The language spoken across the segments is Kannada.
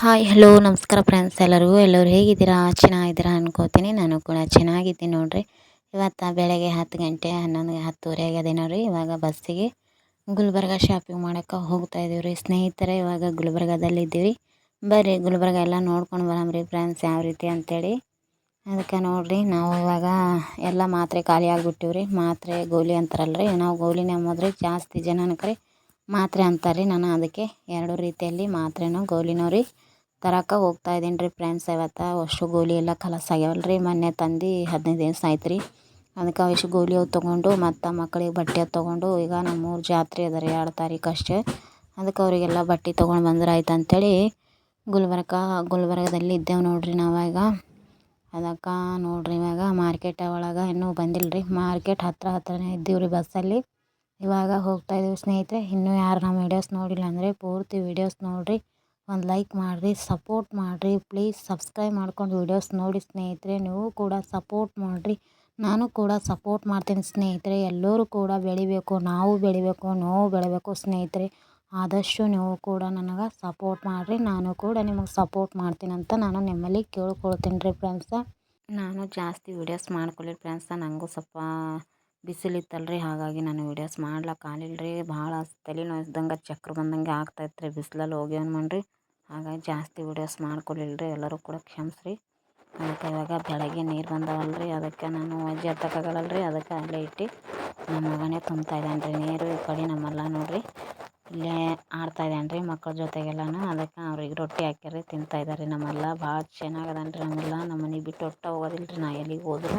ಹಾಯ್ ಹಲೋ ನಮಸ್ಕಾರ ಫ್ರೆಂಡ್ಸ್ ಎಲ್ಲರಿಗೂ. ಎಲ್ಲರೂ ಹೇಗಿದ್ದೀರಾ? ಚೆನ್ನಾಗಿದ್ದೀರಾ ಅನ್ಕೋತೀನಿ. ನಾನು ಕೂಡ ಚೆನ್ನಾಗಿದ್ದೀನಿ ನೋಡಿರಿ. ಇವತ್ತು ಬೆಳಗ್ಗೆ ಹತ್ತು ಗಂಟೆ ಹನ್ನೊಂದು ಹತ್ತುವರೆ ಆಗಿದೆ ನೋಡಿರಿ. ಇವಾಗ ಬಸ್ಸಿಗೆ ಗುಲ್ಬರ್ಗ ಶಾಪಿಂಗ್ ಮಾಡೋಕ್ಕೆ ಹೋಗ್ತಾ ಇದೀವಿ ರೀ ಸ್ನೇಹಿತರೆ, ಇವಾಗ ಗುಲ್ಬರ್ಗದಲ್ಲಿ ಇದ್ದೀವಿ. ಬರ್ರಿ, ಗುಲ್ಬರ್ಗ ಎಲ್ಲ ನೋಡ್ಕೊಂಡು ಬರಮ್ರಿ ಫ್ರೆಂಡ್ಸ್ ಯಾವ ರೀತಿ ಅಂತೇಳಿ. ಅದಕ್ಕೆ ನೋಡಿರಿ, ನಾವು ಇವಾಗ ಎಲ್ಲ ಮಾತ್ರೆ ಖಾಲಿ ಆಗಿಬಿಟ್ಟಿವ್ರಿ. ಮಾತ್ರೆ, ಗೋಲಿ ಅಂತಾರಲ್ರಿ. ನಾವು ಗೋಲಿನೇ ನಂಬಿದ್ರೆ ಜಾಸ್ತಿ ಜನ ಅನ್ಕರಿ ಮಾತ್ರೆ ಅಂತಾರೆ ರೀ ನಾನು ಅದಕ್ಕೆ ಎರಡು ರೀತಿಯಲ್ಲಿ ಮಾತ್ರೆನೋ, ಗೋಲಿನೋ ರೀ ತರಕ್ಕೆ ಹೋಗ್ತಾ ಇದ್ದೀನಿ ರೀ ಫ್ರೆಂಡ್ಸ್ ಇವತ್ತು ಅಷ್ಟು ಗೋಲಿ ಎಲ್ಲ ಖಲಾಸ್ ಆಗ್ಯಾವಲ್ಲ ರೀ ಮೊನ್ನೆ ತಂದು ಹದಿನೈದು ದಿವಸ ಆಯ್ತು ರೀ ಅದಕ್ಕೆ ಅವಿಷ್ಟು ಗೋಲಿ ಅವು ತೊಗೊಂಡು, ಮತ್ತು ಮಕ್ಕಳಿಗೆ ಬಟ್ಟೆ ತೊಗೊಂಡು, ಈಗ ನಮ್ಮೂರು ಜಾತ್ರೆ ಅದ ರೀ ಎರಡು ತಾರೀಕು ಅಷ್ಟೇ. ಅದಕ್ಕೆ ಅವರಿಗೆಲ್ಲ ಬಟ್ಟೆ ತೊಗೊಂಡು ಬಂದ್ರೆ ಆಯ್ತು ಅಂಥೇಳಿ ಗುಲ್ಬರ್ಗ, ಗುಲ್ಬರ್ಗದಲ್ಲಿ ಇದ್ದೇವೆ ನೋಡಿರಿ ನಾವಾಗ ಅದಕ್ಕೆ ನೋಡಿರಿ ಇವಾಗ ಮಾರ್ಕೆಟ್ ಒಳಗೆ ಇನ್ನೂ ಬಂದಿಲ್ಲ ರೀ ಮಾರ್ಕೆಟ್ ಹತ್ತಿರ ಹತ್ತಿರನೇ ಇದ್ದೀವಿ ರೀ ಬಸ್ಸಲ್ಲಿ ಇವಾಗ ಹೋಗ್ತಾ ಇದ್ದೀವಿ ಸ್ನೇಹಿತರೆ, ಇನ್ನೂ ಯಾರು ನಮ್ಮ ವೀಡಿಯೋಸ್ ನೋಡಿಲ್ಲ ಅಂದರೆ ಪೂರ್ತಿ ವೀಡಿಯೋಸ್ ನೋಡಿರಿ. ಒಂದು ಲೈಕ್ ಮಾಡಿರಿ, ಸಪೋರ್ಟ್ ಮಾಡಿರಿ, ಪ್ಲೀಸ್ ಸಬ್ಸ್ಕ್ರೈಬ್ ಮಾಡ್ಕೊಂಡು ವೀಡಿಯೋಸ್ ನೋಡಿ ಸ್ನೇಹಿತರೆ, ನೀವು ಕೂಡ ಸಪೋರ್ಟ್ ಮಾಡಿರಿ. ನಾನು ಕೂಡ ಸಪೋರ್ಟ್ ಮಾಡ್ತೀನಿ ಸ್ನೇಹಿತರೆ, ಎಲ್ಲರೂ ಕೂಡ ಬೆಳಿಬೇಕು, ನಾವು ಬೆಳಿಬೇಕು ನಾವು ಬೆಳಿಬೇಕು ಸ್ನೇಹಿತರೆ. ಆದಷ್ಟು ನೀವು ಕೂಡ ನನಗೆ ಸಪೋರ್ಟ್ ಮಾಡಿರಿ, ನಾನು ಕೂಡ ನಿಮಗೆ ಸಪೋರ್ಟ್ ಮಾಡ್ತೀನಿ ಅಂತ ನಾನು ನಿಮ್ಮಲ್ಲಿ ಕೇಳ್ಕೊಳ್ತೀನಿ ರೀ ಫ್ರೆಂಡ್ಸ ನಾನು ಜಾಸ್ತಿ ವೀಡಿಯೋಸ್ ಮಾಡ್ಕೊಳ್ಳಿ ಫ್ರೆಂಡ್ಸ ನನಗೂ ಸ್ವಲ್ಪ ಬಿಸಿಲಿತ್ತಲ್ರಿ, ಹಾಗಾಗಿ ನಾನು ವೀಡಿಯೋಸ್ ಮಾಡ್ಲಿಕ್ಕೆ ಆಗಲಿಲ್ಲ ರೀ, ಭಾಳ ತಲೆ ಇದ್ದಂಗೆ ಚಕ್ರ ಬಂದಂಗೆ ಆಗ್ತಾಯಿತ್ತು ರೀ, ಬಿಸಿಲಲ್ಲಿ ಹೋಗ್ಯಾನ ಮಾಡ್ರಿ? ಹಾಗಾಗಿ ಜಾಸ್ತಿ ವೀಡಿಯೋಸ್ ಮಾಡ್ಕೊಳ್ಳಿಲ್ಲ ರೀ ಎಲ್ಲರೂ ಕೂಡ ಕ್ಷಮಿಸ್ರಿ. ಮತ್ತು ಇವಾಗ ಬೆಳಗ್ಗೆ ನೀರು ಬಂದವಲ್ಲ ರೀ ಅದಕ್ಕೆ ನಾನು ಅಜ್ಜಿ ಎತ್ತಕ್ಕಾಗಲ್ಲ ರೀ ಅದಕ್ಕೆ ಅಲ್ಲೇ ಇಟ್ಟು ನಮ್ಮ ಮಗನೇ ತುಂಬ್ತಾ ಇದ್ದಾನೆ ರೀ ನೀರು ಈ ಕಡೆ ನಮ್ಮಲ್ಲ ನೋಡಿರಿ. ಇಲ್ಲೇ ಆಡ್ತಾ ಇದ್ದಾನೆ ರೀ ಮಕ್ಕಳ ಜೊತೆಗೆಲ್ಲನೂ. ಅದಕ್ಕೆ ಅವ್ರಿಗೆ ರೊಟ್ಟಿ ಹಾಕ್ಯಾರಿ ತಿಂತಾ ಇದ್ದಾರೆ ನಮ್ಮಲ್ಲ. ಭಾಳ ಚೆನ್ನಾಗದಾನೆ ರೀ ನಮ್ಮಲ್ಲ. ನಮ್ಮ ಮನೆ ಬಿಟ್ಟು ಒಟ್ಟು ಹೋಗೋದಿಲ್ಲ ರೀ ನಾ ಎಲ್ಲಿಗೆ ಹೋದ್ರು.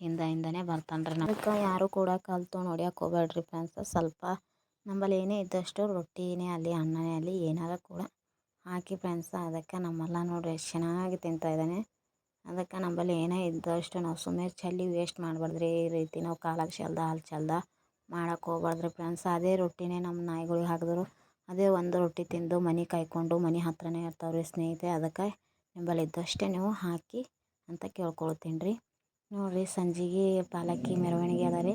ಹಿಂದೆ ಹಿಂದನೇ ಬರ್ತಾನೆ ರೀ ನಮ್ಗೆ ಯಾರು ಕೂಡ ಕಲ್ತು ನೋಡ್ಯಾಕೆ ಹೋಗ್ಬೇಡ್ರಿ ಫ್ರೆಂಡ್ಸ್ ಸ್ವಲ್ಪ ನಮ್ಮಲ್ಲಿ ಏನೇ ಇದ್ದಷ್ಟು ರೊಟ್ಟಿನೇ ಅಲ್ಲಿ, ಅನ್ನನೇ ಅಲ್ಲಿ, ಏನಾರ ಕೂಡ ಹಾಕಿ ಫ್ರೆಂಡ್ಸ್, ಅದಕ್ಕೆ ನಮ್ಮಲ್ಲ ನೋಡಿ ಎಷ್ಟು ಚೆನ್ನಾಗಿ ತಿಂತಾ ಇದ್ದಾನೆ. ಅದಕ್ಕೆ ನಮ್ಮಲ್ಲಿ ಏನೇ ಇದ್ದಷ್ಟು ನಾವು ಸುಮ್ಮನೆ ಚಲ್ಲಿ ವೇಸ್ಟ್ ಮಾಡಬಾರ್ದ್ರಿ. ಈ ರೀತಿ ನಾವು ಕಾಲಾಗ ಚೆಲ್ದ ಹಾಲು ಚೆಲ್ದ ಮಾಡೋಕ್ಕೆ ಹೋಗ್ಬಾರ್ದ್ರಿ ಫ್ರೆಂಡ್ಸ್. ಅದೇ ರೊಟ್ಟಿನೇ ನಮ್ಮ ನಾಯಿಗಳಿಗೆ ಹಾಕಿದ್ರು. ಅದೇ ಒಂದು ರೊಟ್ಟಿ ತಿಂದು ಮನೆ ಕಾಯ್ಕೊಂಡು ಮನೆ ಹತ್ರನೇ ಇರ್ತಾವ್ರಿ ಸ್ನೇಹಿತೆ. ಅದಕ್ಕೆ ನಿಂಬಲ್ಲಿ ಇದ್ದಷ್ಟೇ ನೀವು ಹಾಕಿ ಅಂತ ಕೇಳ್ಕೊಳ್ತೀನಿ ರೀ. ನೋಡಿರಿ, ಸಂಜೆಗೆ ಪಾಲಕ್ಕಿ ಮೆರವಣಿಗೆ ಅದ ರೀ.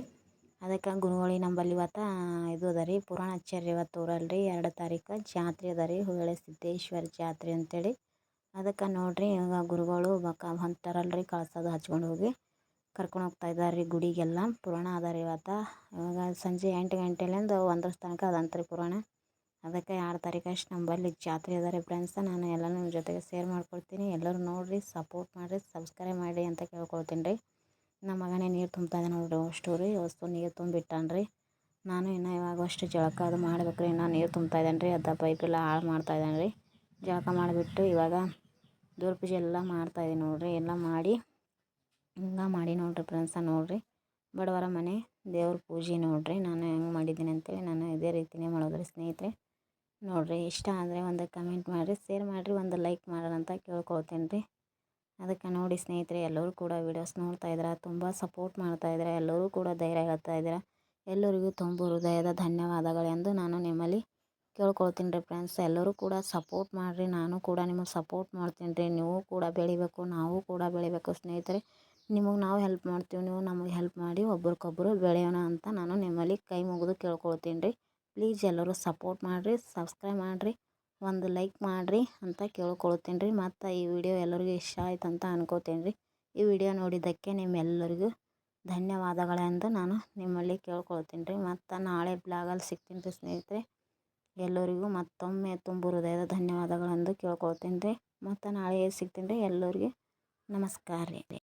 ಅದಕ್ಕೆ ಗುರುವಳಿ ನಂಬಲ್ಲಿ ಇವತ್ತು ಇದು ಅದ ರೀ, ಪುರಾಣ ಆಚಾರ್ಯ ಇವತ್ತು ಊರಲ್ಲಿ ರೀ ಎರಡು ತಾರೀಕು ಜಾತ್ರೆ ಅದ ರೀ ಹೊಳೆ ಸಿದ್ದೇಶ್ವರ ಜಾತ್ರೆ ಅಂತೇಳಿ. ಅದಕ್ಕೆ ನೋಡಿರಿ ಇವಾಗ ಗುರುಗಳು ಬಕ ರೀ ಕಳ್ಸೋದು ಹಚ್ಕೊಂಡು ಹೋಗಿ ಕರ್ಕೊಂಡು ಹೋಗ್ತಾ ಇದ್ದಾರೆ ರೀ ಗುಡಿಗೆಲ್ಲ. ಪುರಾಣ ಅದ ರೀ ಇವತ್ತು. ಇವಾಗ ಸಂಜೆ ಎಂಟು ಗಂಟೆಲಿಂದ ಒಂದರ ತನಕ ಅದಂತ್ರಿ ಪುರಾಣ. ಅದಕ್ಕೆ ಎರಡು ತಾರೀಕು ಅಷ್ಟು ನಂಬಲ್ಲಿ ಜಾತ್ರೆ ಅದ ರೀ ಫ್ರೆಂಡ್ಸ ನಾನು ಎಲ್ಲ ನಿಮ್ಮ ಜೊತೆಗೆ ಶೇರ್ ಮಾಡ್ಕೊಳ್ತೀನಿ. ಎಲ್ಲರೂ ನೋಡಿರಿ ಸಪೋರ್ಟ್ ಮಾಡಿರಿ ಸಬ್ಸ್ಕ್ರೈಬ್ ಮಾಡಿ ಅಂತ ಕೇಳ್ಕೊಳ್ತೀನಿ ರೀ. ನಮ್ಮ ಮಗನೇ ನೀರು ತುಂಬ್ತಾ ಇದ್ದಾನೆ ನೋಡಿರಿ, ಅಷ್ಟು ರೀ, ಅಷ್ಟು ನೀರು ತುಂಬಿಟ್ಟಾನೆ ರೀ ನಾನು ಇನ್ನು ಇವಾಗ ಅಷ್ಟು ಜಳಕ ಅದು ಮಾಡ್ಬೇಕು ರೀ ಇನ್ನು ನೀರು ತುಂಬ್ತಾ ಇದ್ದಾನೆ ರೀ ಅರ್ಧ ಪೈಪೆಲ್ಲ ಹಾಳು ಮಾಡ್ತಾ ಇದ್ದಾನೆ ರೀ ಜಳಕ ಮಾಡಿಬಿಟ್ಟು ಇವಾಗ ದೇವ್ರ ಪೂಜೆ ಎಲ್ಲ ಮಾಡ್ತಾಯಿದ್ದೀನಿ ನೋಡಿರಿ, ಎಲ್ಲ ಮಾಡಿ ಹಿಂಗೆ ಮಾಡಿ ನೋಡಿರಿ ಫ್ರೆಂಡ್ಸ ನೋಡಿರಿ. ಬಡವರ ಮನೆ, ದೇವ್ರ ಪೂಜೆ ನೋಡಿರಿ, ನಾನು ಹೆಂಗೆ ಮಾಡಿದ್ದೀನಿ ಅಂತೇಳಿ ನಾನು ಇದೇ ರೀತಿಯೇ ಮಾಡೋದು ರೀ ಸ್ನೇಹಿತರೆ. ನೋಡಿರಿ, ಇಷ್ಟ ಆದರೆ ಒಂದು ಕಮೆಂಟ್ ಮಾಡಿರಿ ಶೇರ್ ಮಾಡಿರಿ, ಒಂದು ಲೈಕ್ ಮಾಡೋಣ ಅಂತ ಕೇಳ್ಕೊಳ್ತೀನಿ ರೀ ಅದಕ್ಕೆ ನೋಡಿ ಸ್ನೇಹಿತರೆ, ಎಲ್ಲರೂ ಕೂಡ ವೀಡಿಯೋಸ್ ನೋಡ್ತಾ ಇದ್ದೀರಾ? ತುಂಬ ಸಪೋರ್ಟ್ ಮಾಡ್ತಾ ಇದ್ದೀರಾ? ಎಲ್ಲರೂ ಕೂಡ ಧೈರ್ಯ ಹೇಳ್ತಾ ಇದ್ದೀರಾ? ಎಲ್ಲರಿಗೂ ತುಂಬ ಹೃದಯದ ಧನ್ಯವಾದಗಳು ಎಂದು ನಾನು ನಿಮ್ಮಲ್ಲಿ ಕೇಳ್ಕೊಳ್ತೀನಿ ರೀ ಫ್ರೆಂಡ್ಸ್ ಎಲ್ಲರೂ ಕೂಡ ಸಪೋರ್ಟ್ ಮಾಡಿರಿ. ನಾನು ಕೂಡ ನಿಮಗೆ ಸಪೋರ್ಟ್ ಮಾಡ್ತೀನಿ ರೀ. ನೀವು ಕೂಡ ಬೆಳಿಬೇಕು, ನಾವು ಕೂಡ ಬೆಳಿಬೇಕು ಸ್ನೇಹಿತರೆ. ನಿಮಗೆ ನಾವು ಹೆಲ್ಪ್ ಮಾಡ್ತೀವಿ. ನೀವು ನಮಗೆ ಹೆಲ್ಪ್ ಮಾಡಿ ಒಬ್ರಿಗೊಬ್ರು ಬೆಳೆಯೋಣ ಅಂತ ನಾನು ನಿಮ್ಮಲ್ಲಿ ಕೈ ಮುಗಿದು ಕೇಳ್ಕೊಳ್ತೀನಿ ರೀ. ಪ್ಲೀಸ್ ಎಲ್ಲರೂ ಸಪೋರ್ಟ್ ಮಾಡಿರಿ ಸಬ್ಸ್ಕ್ರೈಬ್ ಮಾಡಿರಿ. ಒಂದು ಲೈಕ್ ಮಾಡಿರಿ ಅಂತ ಕೇಳ್ಕೊಳ್ತೀನಿ ರೀ ಮತ್ತು ಈ ವಿಡಿಯೋ ಎಲ್ಲರಿಗೂ ಇಷ್ಟ ಆಯ್ತು ಅಂತ ಅನ್ಕೋತೀನಿ ರೀ ಈ ವಿಡಿಯೋ ನೋಡಿದ್ದಕ್ಕೆ ನಿಮ್ಮೆಲ್ಲರಿಗೂ ಧನ್ಯವಾದಗಳೆಂದು ನಾನು ನಿಮ್ಮಲ್ಲಿ ಕೇಳ್ಕೊಳ್ತೀನಿ ರೀ ಮತ್ತು ನಾಳೆ ಬ್ಲಾಗಲ್ಲಿ ಸಿಗ್ತೀನಿ ರೀ ಸ್ನೇಹಿತರೆ. ಎಲ್ಲರಿಗೂ ಮತ್ತೊಮ್ಮೆ ತುಂಬ ಹೃದಯದ ಧನ್ಯವಾದಗಳೆಂದು ಕೇಳ್ಕೊಳ್ತೀನಿ ರೀ ಮತ್ತು ನಾಳೆ ಸಿಗ್ತೀನಿ ರೀ? ಎಲ್ಲರಿಗೆ ನಮಸ್ಕಾರ ರೀ.